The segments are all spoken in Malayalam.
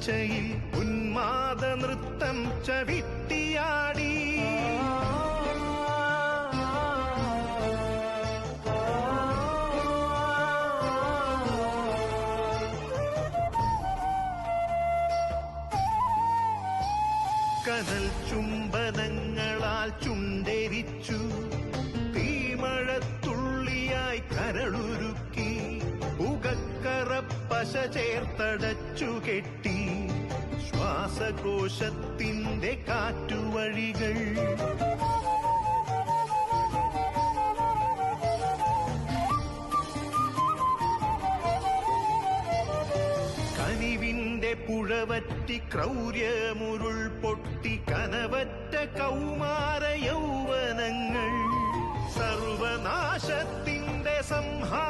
തുടർച്ചയിൽ ഉന്മാദ നൃത്തം ചവിട്ടിയാടി. കനൽ ചുംബനങ്ങളാൽ പുകക്കറപ്പശ ചേർത്തടച്ചു കെട്ടി. ശ്വാസകോശത്തിന്റെ കാറ്റുവഴികൾ. കനിവിന്റെ പുഴവറ്റി ക്രൗര്യമുരുൾ പൊട്ടി കനവറ്റ കൗമാര യൗവനങ്ങൾ. സർവനാശത്തിന്റെ സംഹാര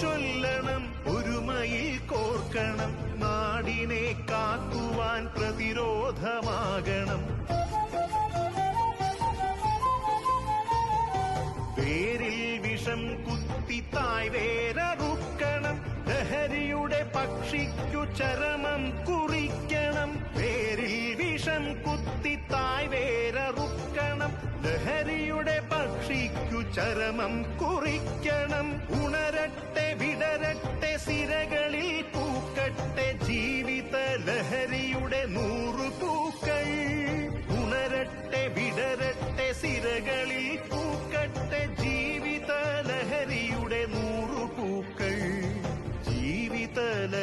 ചൊല്ലണം ഒരുമയിൽ കോർക്കണം നാടിനെ കാക്കുവാൻ പ്രതിരോധമാകണം. പേരിൽ വിഷം കുത്തി തായ് വേരറുക്കണം ലഹരിയുടെ പക്ഷിക്കു ചരമം കുറിക്കണം. പേരിൽ വിഷം കുത്തി തായ് വേരറുക്കണം ലഹരിയുടെ പക്ഷിക്കു ചരമം കുറിക്കണം.